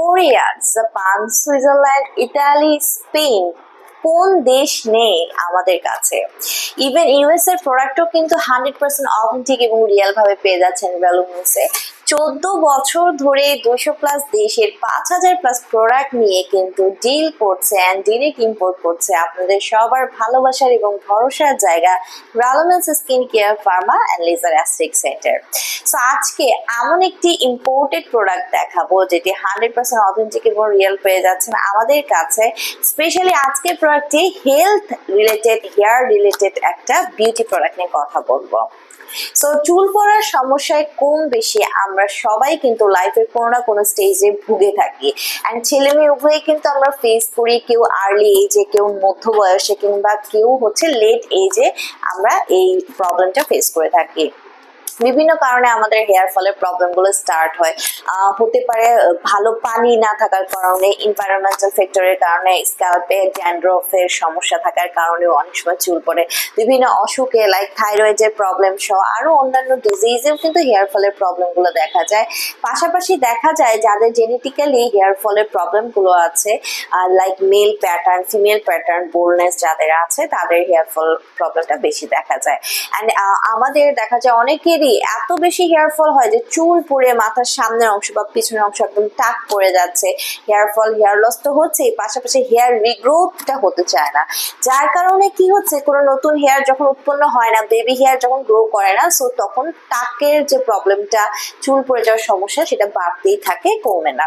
Korea Japan Switzerland Italy Spain কোন দেশ নেই আমাদের কাছে? ইভেন ইউএস এর প্রোডাক্টও কিন্তু হান্ড্রেড পার্সেন্ট অথেন্টিক এবং রিয়াল ভাবে পেয়ে যাচ্ছেন ভ্যালুমিন্সে চোদ্দ বছর ধরে দুশো প্লাস দেশের পাঁচ হাজার প্লাস প্রোডাক্ট নিয়ে কিন্তু ডিল করছে অ্যান্ড ডিরেক্ট ইম্পোর্ট করছে। আপনাদের সবার ভালোবাসার এবং ভরসার জায়গা ভ্যালুমিন্স skin care pharma and laser aesthetic center so আজকে এমন একটি ইম্পোর্টেড প্রোডাক্ট দেখাবো যেটি হান্ড্রেড পার্সেন্ট অথেন্টিক এবং রিয়েল পেয়ে যাচ্ছেন আমাদের কাছে। স্পেশালি আজকের প্রোডাক্টটি হেলথ রিলেটেড হেয়ার রিলেটেড একটা বিউটি প্রোডাক্ট নিয়ে কথা বলব। সো চুল পড়ার সমস্যায় কম বেশি আমরা সবাই কিন্তু লাইফের কোনো না কোনো স্টেজে ভুগে থাকি। অ্যান্ড ছেলে মেয়ে উভয়ে কিন্তু আমরা ফেস করি, কেউ আর্লি এজে কেউ মধ্য বয়সে কিংবা কেউ হচ্ছে লেট এজে আমরা এই প্রবলেমটা ফেস করে থাকি। বিভিন্ন কারণে আমাদের হেয়ার ফলের প্রবলেমগুলো স্টার্ট হয়। হতে পারে ভালো পানি না থাকার কারণে এনভায়রনমেন্টাল ফ্যাক্টরের কারণে স্ক্যাল্পে ড্যান্ড্রফের সমস্যা থাকার কারণেও অনেক সময় চুল পড়ে। বিভিন্ন অসুখে লাইক থাইরয়েডের প্রবলেম সহ আরও অন্যান্য ডিজিজেও কিন্তু হেয়ার ফলের প্রবলেমগুলো দেখা যায়। পাশাপাশি দেখা যায়, যাদের জেনেটিক্যালি হেয়ার ফলের প্রবলেমগুলো আছে like male pattern female pattern baldness যাদের আছে, তাদের হেয়ার ফল প্রবলেমটা বেশি দেখা যায়। অ্যান্ড আমাদের দেখা যায় অনেকেরই এত বেশি হেয়ার ফল হয় যে চুল পড়ে মাথার সামনের অংশ বা পিছনের অংশ একদম টাক পড়ে যাচ্ছে। হেয়ার ফল হেয়ার লস তো হচ্ছেই, পাশাপাশি হেয়ার রিগ্রোথটা হতে চায় না। যার কারণে কি হচ্ছে, কোনো নতুন হেয়ার যখন উৎপন্ন হয় না বেবি হেয়ার যখন গ্রো করে না সো তখন টাকের যে প্রবলেমটা চুল পড়ে যাওয়ার সমস্যা, সেটা বাড়তেই থাকে, কমে না।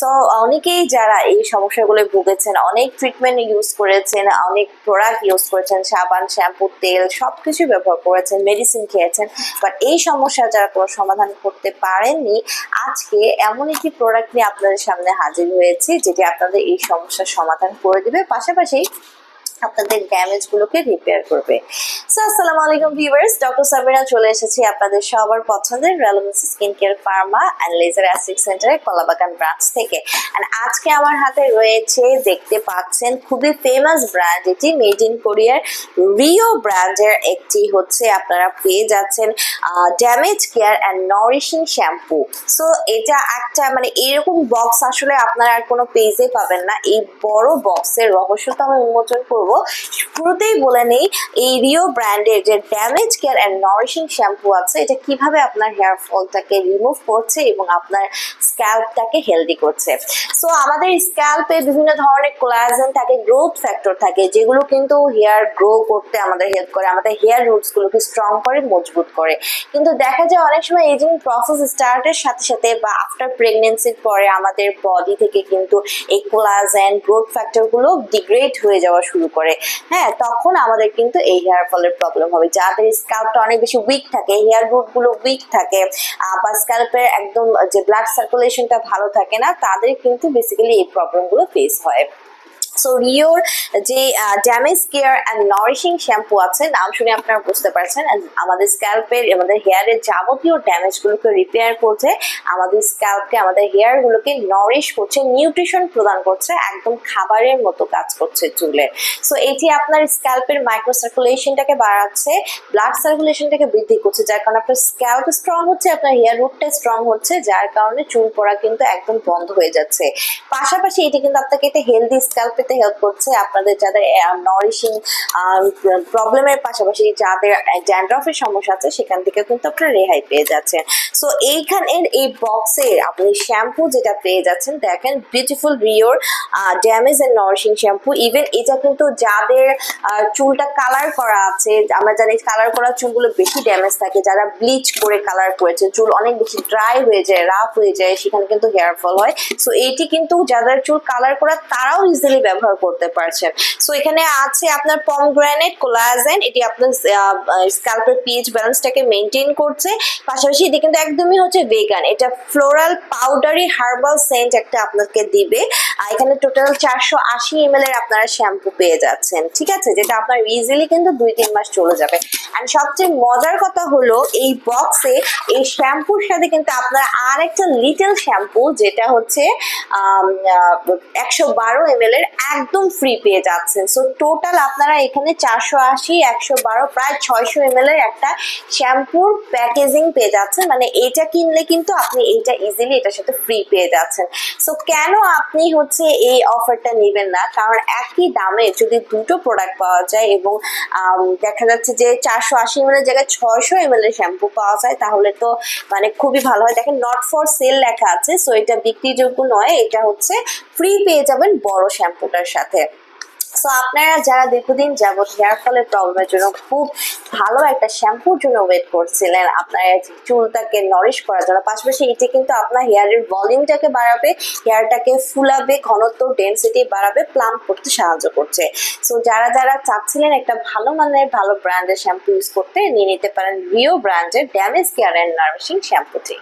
সো অনেকেই যারা এই সমস্যাগুলো ভুগেছেন, অনেক ট্রিটমেন্ট ইউজ করেছেন, অনেক প্রোডাক্ট ইউজ করেছেন, সাবান শ্যাম্পু তেল সব কিছু ব্যবহার করেছেন মেডিসিন খেয়েছেন বাট এই সমস্যা যারা কোনো সমাধান করতে পারেননি, আজকে এমন একটি প্রোডাক্ট নিয়ে আপনাদের সামনে হাজির হয়েছে, যেটি আপনাদের এই সমস্যার সমাধান করে দিবে। পাশাপাশি আপনাদের ড্যামেজ গুলোকে রিপেয়ার করবে। সো আসসালামু আলাইকুম ভিউয়ার্স ডক্টর সাবিনা চলে এসেছি আপনাদের সবার পছন্দের relevance skin care pharma and laser aesthetic সেন্টারে কলাবাগান ব্রাঞ্চ থেকে। অ্যান্ড আজকে আমার হাতে রয়েছে, দেখতে পাচ্ছেন, খুবই ফেমাস ব্র্যান্ড এটি মেড ইন কোরিয়ার রিও ব্র্যান্ডের একটি হচ্ছে, আপনারা পেয়ে যাচ্ছেন damage care and nourishing shampoo so এটা একটা মানে এরকম বক্স আসলে আপনারা আর কোনো পেজে পাবেন না। এই বড় বক্সের রহস্যটা আমি উন্মোচন করব। শুরুতেই বলে নেই, এই রিও ব্র্যান্ডের যে damage care and nourishing shampoo আছে, এটা কীভাবে আপনার হেয়ার ফলটাকে রিমুভ করছে এবং আপনার স্ক্যাল্পটাকে হেলদি করছে? সো আমাদের স্ক্যাল্পে বিভিন্ন ধরনের কোলাজেন থাকে গ্রোথ ফ্যাক্টর থাকে, যেগুলো কিন্তু হেয়ার গ্রো করতে আমাদের হেল্প করে, আমাদের হেয়ার রুটস গুলোকে স্ট্রং করে, মজবুত করে। কিন্তু দেখা যায় অনেক সময় এজিং প্রসেস স্টার্টের সাথে সাথে বা আফটার প্রেগনেন্সির পরে আমাদের বডি থেকে কিন্তু এই কোলাজেন গ্রোথ ফ্যাক্টরগুলো ডিগ্রেড হয়ে যাওয়া শুরু করে। হ্যাঁ তখন আমাদের কিন্তু এই হেয়ার ফলের প্রবলেম হবে। যাদের স্ক্যাল্পটা অনেক বেশি উইক থাকে হেয়ার রুটগুলো উইক থাকে বা স্ক্যাল্পের একদম, যে ব্লাড সার্কুলেশনটা ভালো থাকে না, তাদের কিন্তু বেসিক্যালি এই প্রবলেমগুলো ফেস হয়। সো রিওর যে damage care and nourishing shampoo আছে, নাম শুনে আপনারা বুঝতে পারছেন। আমাদের স্ক্যাল্পের আমাদের হেয়ারের যাবতীয় ড্যামেজগুলোকে রিপেয়ার করছে। আমাদের স্ক্যাল্পকে আমাদের হেয়ারগুলোকে নরিশ করছে নিউট্রিশন প্রদান করছে, একদম খাবারের মতো কাজ করছে চুলের। সো এটি আপনার স্ক্যাল্পের মাইক্রো সার্কুলেশনটাকে বাড়াচ্ছে ব্লাড সার্কুলেশনটাকে বৃদ্ধি করছে, যার কারণে আপনার স্ক্যাল্প স্ট্রং হচ্ছে, আপনার হেয়ার রুটটা স্ট্রং হচ্ছে, যার কারণে চুল পড়া কিন্তু একদম বন্ধ হয়ে যাচ্ছে। পাশাপাশি এটি কিন্তু আপনাকে একটা হেলদি স্ক্যাল্প পেতে হেল্প করছে আপনাদের যাদের নরিশিং প্রবলেমের পাশাপাশি যাদের ড্যান্ড্রফের সমস্যা আছে, সেখান থেকে কিন্তু আপনারা রেহাই পেয়ে যাচ্ছেন। সো এইখানের এই বক্সের আপনি শ্যাম্পু যেটা পেয়ে যাচ্ছেন, দেখেন beautiful রিওর damage and nourishing shampoo even এটা কিন্তু যাদের চুলটা কালার করা আছে, আমরা জানি কালার করা চুলগুলো বেশি ড্যামেজ থাকে, যারা ব্লিচ করে কালার করেছে, চুল অনেক বেশি ড্রাই হয়ে যায় রাফ হয়ে যায়, সেখানে কিন্তু হেয়ার ফল হয়। সো এইটি কিন্তু যাদের চুল কালার করা, তারাও ইজিলি ব্যবহার করতে পারছেন। সো এখানে আছে আপনার পমগ্রানেট কোলাজেন এটি আপনার স্ক্যাল্পের পিএইচ ব্যালেন্সটাকে মেনটেন করছে। পাশাপাশি এটি কিন্তু একদমই হচ্ছে ভেগান এটা ফ্লোরাল পাউডারি হার্বাল সেন্ট একটা আপনাকে দিবে। এখানে টোটাল চারশো আশি এম এর আপনারা শ্যাম্পু পেয়ে যাচ্ছেন। ঠিক আছে? যেটা আপনার ইজিলি কিন্তু দুই তিন মাস চলে যাবে। অ্যান্ড সবচেয়ে মজার কথা হলো, এই বক্সে এই শ্যাম্পুর সাথে কিন্তু আপনারা আর একটা লিটল শ্যাম্পু যেটা হচ্ছে একশো বারো এম এর একদম ফ্রি পেয়ে যাচ্ছেন। সো টোটাল আপনারা এখানে চারশো আশি, একশো বারো, প্রায় ছয়শো এম এর একটা শ্যাম্পুর প্যাকেজিং পেয়ে যাচ্ছেন। মানে এটা কিনলে কিন্তু আপনি এটা ইজিলি এটার সাথে ফ্রি পেয়ে যাচ্ছেন। সো কেন আপনি হচ্ছে এই অফারটা নেবেন না? কারণ একই দামে যদি দুটো প্রোডাক্ট পাওয়া যায় এবং দেখা যাচ্ছে যে চারশো আশি এম এর জায়গায় ছয়শো এম এর শ্যাম্পু পাওয়া যায়, তাহলে তো মানে খুবই ভালো হয়। দেখেন নট ফর সেল লেখা আছে সো এটা বিক্রিযোগ্য নয়, এটা হচ্ছে ফ্রি পেয়ে যাবেন বড় শ্যাম্পুটার সাথে। সো আপনারা যারা দীর্ঘদিন যাবত হেয়ার ফলের প্রবলেমের জন্য খুব ভালো একটা শ্যাম্পুর জন্য ওয়েট করছিলেন, আপনার চুলটাকে নরিশ করার জন্য, পাশাপাশি এটি কিন্তু আপনার হেয়ারের ভলিউমটাকে বাড়াবে হেয়ারটাকে ফুলাবে, ঘনত্ব ডেন্সিটি বাড়াবে প্লাম করতে সাহায্য করছে। সো যারা যারা চাচ্ছিলেন একটা ভালো মানের, ভালো ব্র্যান্ডের শ্যাম্পু ইউজ করতে, নিয়ে নিতে পারেন রিও ব্র্যান্ডের ড্যামেজ কেয়ার অ্যান্ড নার্ভিশিং শ্যাম্পুটি